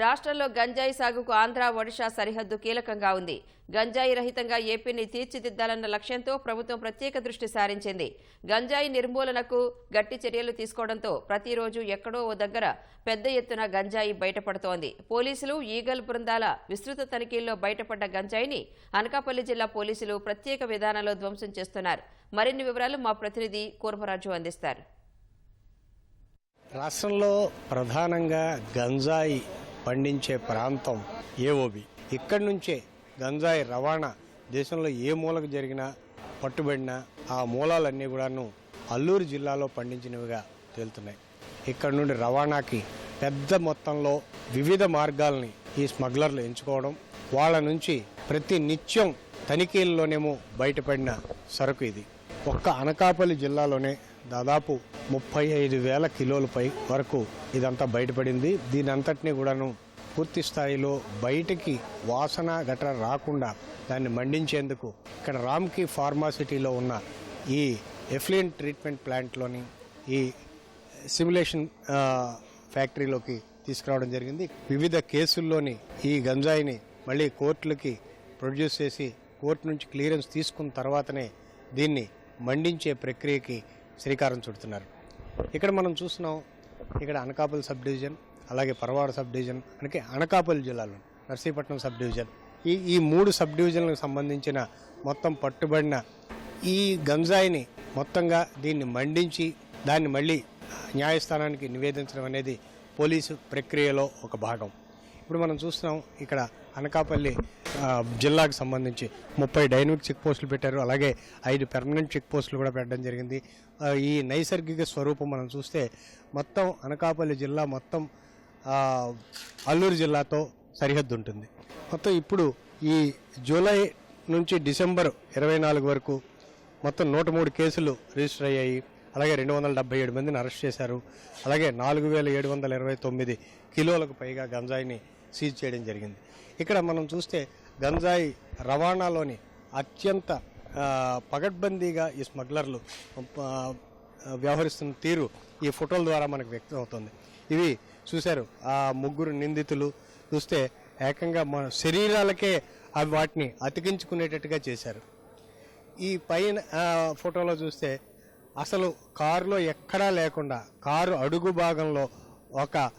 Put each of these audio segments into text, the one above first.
రాష్ట్రంలో గంజాయి సాగుకు ఆంధ్ర ఒడిషా సరిహద్దు కీలకంగా ఉంది. గంజాయి రహితంగా ఏపీని తీర్చిదిద్దాలన్న లక్ష్యంతో ప్రభుత్వం ప్రత్యేక దృష్టి సారించింది. గంజాయి నిర్మూలనకు గట్టి చర్యలు తీసుకోవడంతో ప్రతిరోజు ఎక్కడో ఓ దగ్గర పెద్ద ఎత్తున గంజాయి బయటపడుతోంది. పోలీసులు ఈగల్ బృందాల విస్తృత తనిఖీల్లో బయటపడ్డ గంజాయిని అనకాపల్లి జిల్లా పోలీసులు ప్రత్యేక విధానంలో ధ్వంసం చేస్తున్నారు. మరిన్ని వివరాలు మా ప్రతినిధి కూర్మరాజు అందిస్తారు. రాష్ట్రంలో ప్రధానంగా గంజాయి పండించే ప్రాంతం ఏఓబి. ఇక్కడి నుంచే గంజాయి రవాణా దేశంలో ఏ మూలకు జరిగినా పట్టుబడినా ఆ మూలాలన్నీ కూడాను అల్లూరు జిల్లాలో పండించినవిగా తేలుతున్నాయి. ఇక్కడ నుండి రవాణాకి పెద్ద మొత్తంలో వివిధ మార్గాల్ని ఈ స్మగ్లర్లు ఎంచుకోవడం వాళ్ళ నుంచి ప్రతి నిత్యం తనిఖీల్లోనేమో బయటపడిన సరుకు ఇది. ఒక్క అనకాపల్లి జిల్లాలోనే దాదాపు ముప్పై ఐదు వేల కిలోలపై వరకు ఇదంతా బయటపడింది. దీని అంతటినీ కూడాను పూర్తి స్థాయిలో బయటికి వాసన గట్రా రాకుండా దాన్ని మండించేందుకు ఇక్కడ రామ్కి ఫార్మాసిటీలో ఉన్న ఈ ఎఫ్లియన్ ట్రీట్మెంట్ ప్లాంట్లోని ఈ సిమ్యులేషన్ ఫ్యాక్టరీలోకి తీసుకురావడం జరిగింది. వివిధ కేసుల్లోని ఈ గంజాయిని మళ్ళీ కోర్టులకి ప్రొడ్యూస్ చేసి కోర్టు నుంచి క్లియరెన్స్ తీసుకున్న తర్వాతనే దీన్ని మండించే ప్రక్రియకి శ్రీకారం చుడుతున్నారు. ఇక్కడ మనం చూస్తున్నాం ఇక్కడ అనకాపల్లి సబ్ డివిజన్ అలాగే పరవాడ సబ్ డివిజన్ అంటే అనకాపల్లి జిల్లాలో నర్సీపట్నం సబ్ డివిజన్. ఈ ఈ మూడు సబ్ డివిజన్లకు సంబంధించిన మొత్తం పట్టుబడిన ఈ గంజాయిని మొత్తంగా దీన్ని మండించి దాన్ని మళ్ళీ న్యాయస్థానానికి నివేదించడం అనేది పోలీసు ప్రక్రియలో ఒక భాగం. ఇప్పుడు మనం చూస్తున్నాం ఇక్కడ అనకాపల్లి జిల్లాకు సంబంధించి ముప్పై డైనమిక్ చెక్ పోస్టులు పెట్టారు. అలాగే ఐదు పెర్మనెంట్ చెక్ పోస్టులు కూడా పెట్టడం జరిగింది. ఈ నైసర్గిక స్వరూపం మనం చూస్తే మొత్తం అనకాపల్లి జిల్లా మొత్తం అల్లూరు జిల్లాతో సరిహద్దు ఉంటుంది. మొత్తం ఇప్పుడు ఈ జూలై నుంచి డిసెంబర్ ఇరవై నాలుగు వరకు మొత్తం నూట మూడు కేసులు రిజిస్టర్ అయ్యాయి. అలాగే రెండు వందల డెబ్బై ఏడు మందిని అరెస్ట్ చేశారు. అలాగే నాలుగు వేల ఏడు వందల ఇరవై తొమ్మిది కిలోలకు పైగా గంజాయిని సీజ్ చేయడం జరిగింది. ఇక్కడ మనం చూస్తే గంజాయి రవాణాలోని అత్యంత పగడ్బందీగా ఈ స్మగ్లర్లు వ్యవహరిస్తున్న తీరు ఈ ఫోటోల ద్వారా మనకు వ్యక్తం అవుతుంది. ఇవి చూశారు ఆ ముగ్గురు నిందితులు చూస్తే ఏకంగా మన శరీరాలకే అవి వాటిని అతికించుకునేటట్టుగా చేశారు. ఈ పైన ఫోటోలో చూస్తే అసలు కారులో ఎక్కడా లేకుండా కారు అడుగు భాగంలో ఒక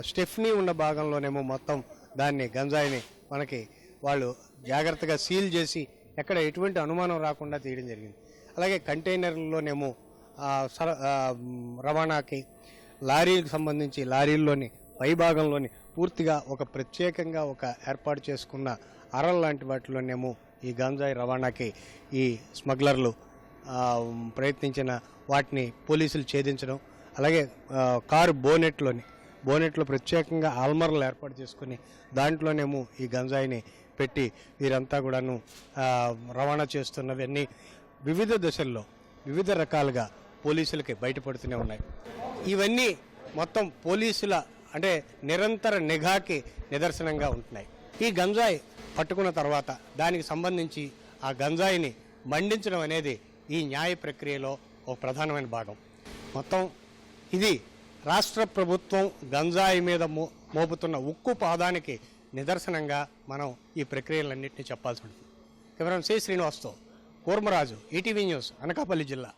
స్టెఫ్నీ ఉన్న భాగంలోనేమో మొత్తం దాన్ని గంజాయిని మనకి వాళ్ళు జాగ్రత్తగా సీల్ చేసి ఎక్కడ ఎటువంటి అనుమానం రాకుండా తీయడం జరిగింది. అలాగే కంటైనర్లోనేమో సర- రవాణాకి లారీలకు సంబంధించి లారీల్లోని పై భాగంలోని పూర్తిగా ఒక ప్రత్యేకంగా ఒక ఏర్పాటు చేసుకున్న అరల్ లాంటి వాటిలోనేమో ఈ గంజాయి రవాణాకి ఈ స్మగ్లర్లు ప్రయత్నించిన వాటిని పోలీసులు ఛేదించడం అలాగే కారు బోనెట్లోని బోనెట్లో ప్రత్యేకంగా ఆల్మర్లు ఏర్పాటు చేసుకుని దాంట్లోనేమో ఈ గంజాయిని పెట్టి వీరంతా కూడాను రవాణా చేస్తున్నవన్నీ వివిధ దశల్లో వివిధ రకాలుగా పోలీసులకి బయటపడుతూనే ఉన్నాయి. ఇవన్నీ మొత్తం పోలీసుల అంటే నిరంతర నిఘాకి నిదర్శనంగా ఉంటున్నాయి. ఈ గంజాయి పట్టుకున్న తర్వాత దానికి సంబంధించి ఆ గంజాయిని మండించడం అనేది ఈ న్యాయ ప్రక్రియలో ఒక ప్రధానమైన భాగం. మొత్తం ఇది రాష్ట్ర ప్రభుత్వం గంజాయి మీద మో మోపుతున్న ఉక్కు పాదానికి నిదర్శనంగా మనం ఈ ప్రక్రియలన్నింటినీ చెప్పాల్సి ఉంటుంది. Camera C. శ్రీనివాస్తో Kurmaraju ETV news Anakapalli జిల్లా.